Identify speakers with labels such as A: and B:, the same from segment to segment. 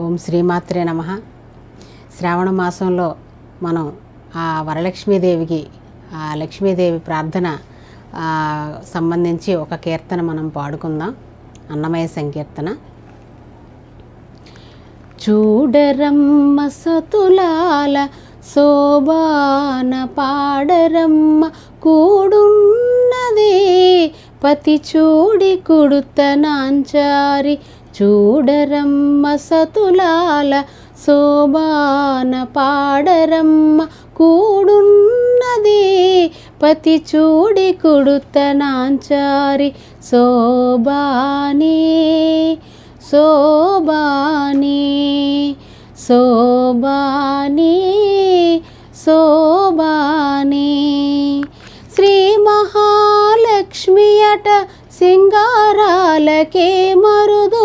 A: ఓం శ్రీమాత్రే నమ. శ్రావణ మాసంలో మనం ఆ వరలక్ష్మీదేవికి ఆ లక్ష్మీదేవి ప్రార్థన సంబంధించి ఒక కీర్తన మనం పాడుకుందాం. అన్నమయ సంకీర్తన. చూడరమ్మ సతులాల శోభాన పాడరమ్మ కూడున్నదే పతి చూడి కుడుతనాంచారి చూడరమ్మ సతులాల శోభాన పాడరమ్మ కూడున్నది పతి చూడి కుడుతనాంచారి శోభాని శోభాని శోభాని శోభాని శ్రీ మహాలక్ష్మి అట సింగారాలకే మరుదూ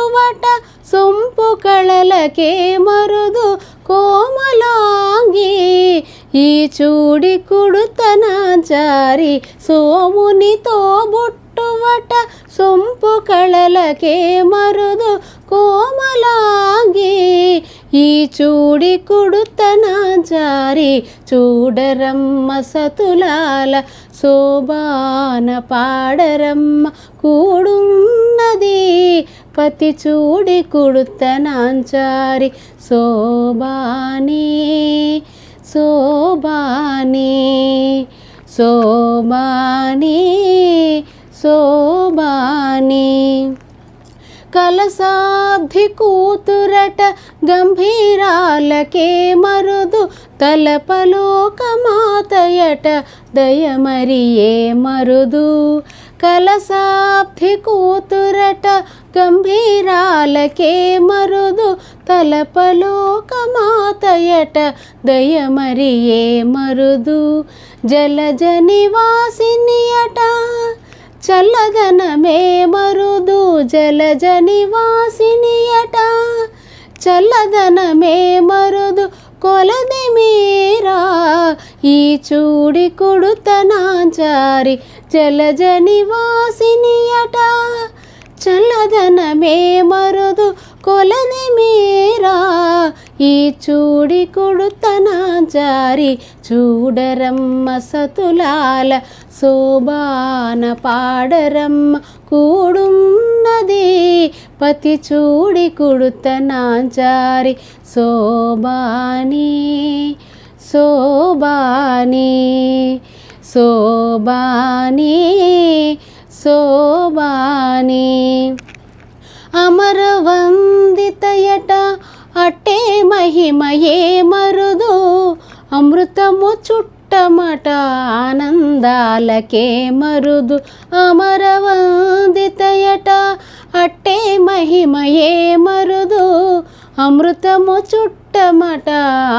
A: బుట్టువట సొంపు కళలకే మరుదు కోమలాంగి. ఈ చూడి కుడుతన జారి సోమునితో బుట్టువట సొంపు కళలకే మరుదు కోమలాంగి. ఈ చూడి కుడుతన జారి చూడరమ్మ సతులాల శోభాన పాడరమ్మ ఉన్నది. పతి చూడి కుడుతనాంచారి శోభాని శోభాని శోభాని శోభాని. కలసాబ్ధి కూతురట గంభీరాలకే మరుదు తలపలోకమాతయట దయమరియే మరుదు. కలసాబ్ధి కూతురట గంభీరాలకే మరుదు తలపలోకమాతయట దయమరియే మరుదు జలజ నివాసినియట చల్లదనమే మరుదు జలజ నివాసినియట చల్లదనమే మరుదు కొలది మీరా ఈ చూడి కుడుతనాచారి జలజ నివాసినియట చల్లదనమే మరుదు కొలని మీరా. ఈ చూడి కుడుతనా జారి చూడరమ్మ సతులాల శోభాన పాడరమ్మ కూడున్నది. పతి చూడి కుడుతనా జారి శోభాని శోభాని శోభాని శోభాని. అమరవందితయట అట్టే మహిమయే మరుదు అమృతము చుట్టమట ఆనందాలకే మరుదు. అమరవందితయట అట్టే మహిమయే మరుదు అమృతము చుట్టమట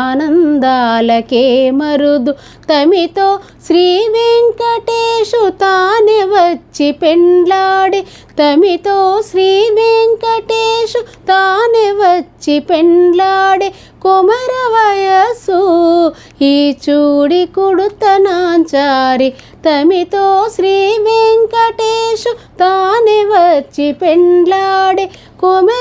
A: ఆనందాలకే మరుదు. తమితో శ్రీ వెంకటేశు తానే వచ్చి పెండ్లాడి. తమితో శ్రీ వెంకటేశు తానే వచ్చి పెండ్లాడి. కుమర వయసు ఈ చూడి కుడుతనాంచారి తమితో శ్రీ వెంకటేశు తానే వచ్చి పెండ్లాడి. కుమర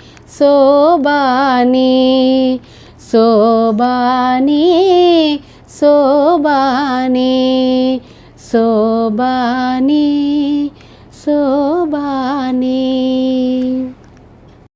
A: శోభాని శోభాని శోభాని శోభాని శోభాని.